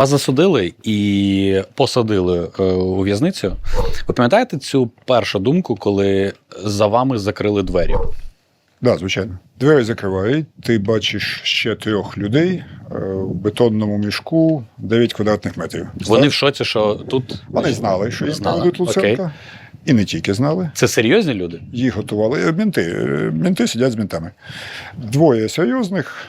Вас засудили і посадили е, у в'язницю. Ви пам'ятаєте цю першу думку, коли за вами закрили двері? Да, звичайно. Двері закривають, ти бачиш ще трьох людей е, в бетонному мішку 9 квадратних метрів. Вони в шоці, що тут Вони знали, що їх проведуть Луценка. І не тільки знали. це серйозні люди? Їх готували. Е, Мінти. е, Мінти сидять з мінтами. Двоє серйозних,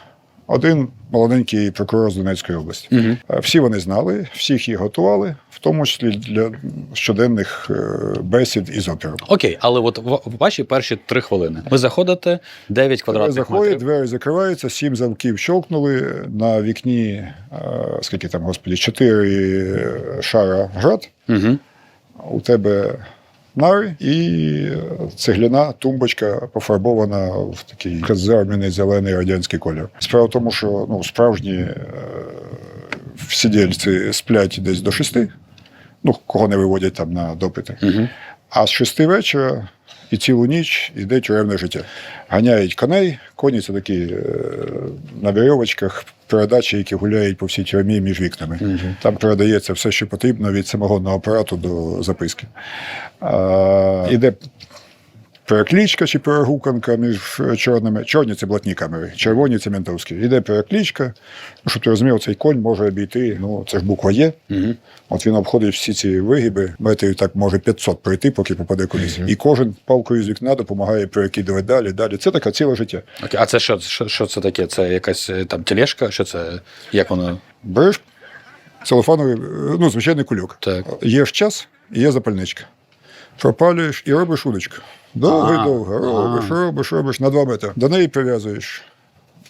один молоденький прокурор з Донецької області. Угу. Е, Всі вони знали, всіх їх готували, в тому числі для щоденних е, бесід із опером. Окей, але от в ваші перші три хвилини. Ви заходите 9 квадратних Заходять, метрів. двері закриваються, сім замків щолкнули. На вікні, е, скільки там, господі, чотири е, шара град. Угу. У тебе нари і цегляна тумбочка пофарбована в такий казармяний зелений радянський колір. Справа в тому, що ну, справжні е, сидільці сплять десь до шести, ну, кого не виводять там на допити. Угу. А з шести вечора і цілу ніч йде тюремне життя. Ганяють коней, коні це такі е, на вірьовочках передачі, які гуляють по всій тюрмі між вікнами. Там передається все, що потрібно від самогонного апарату до записки. А, іде переклічка чи перегуканка між чорними. Чорні це блатні камери, червоні це ментовські. Іде переклічка. Ну, щоб ти розумів, цей конь може обійти. Ну, це ж буква Є. Угу. От він обходить всі ці вигиби, метрів так може 500 пройти, поки попаде кудись. І кожен палкою з вікна допомагає перекидувати далі, далі. Це таке ціле життя. Окей. А це що, що, що це таке? Це якась е, там тележка? Що це? Як воно? Береш целофановий, е, ну, звичайний кульок. Так. Є ж час, і є запальничка. Пропалюєш і робиш удочку. Довго А, і довго. Робиш, робиш, робиш на 2 метри. До неї прив'язуєш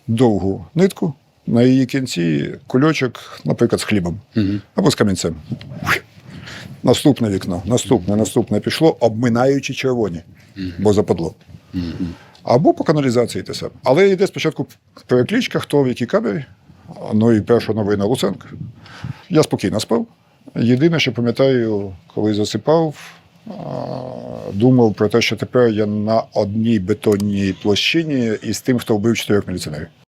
довгу нитку, на її кінці кульочок, наприклад, з хлібом або з камінцем. Наступне вікно, наступне, наступне пішло, обминаючи червоні, бо западло. Або по каналізації те саме. Але йде спочатку переклічка, хто в якій камері. Ну і перша новина Луценка. Я спокійно спав. Єдине, що пам'ятаю, коли засипав, думав про те, що тепер я на одній бетонній площині із тим, хто вбив чотирьох міліціонерів.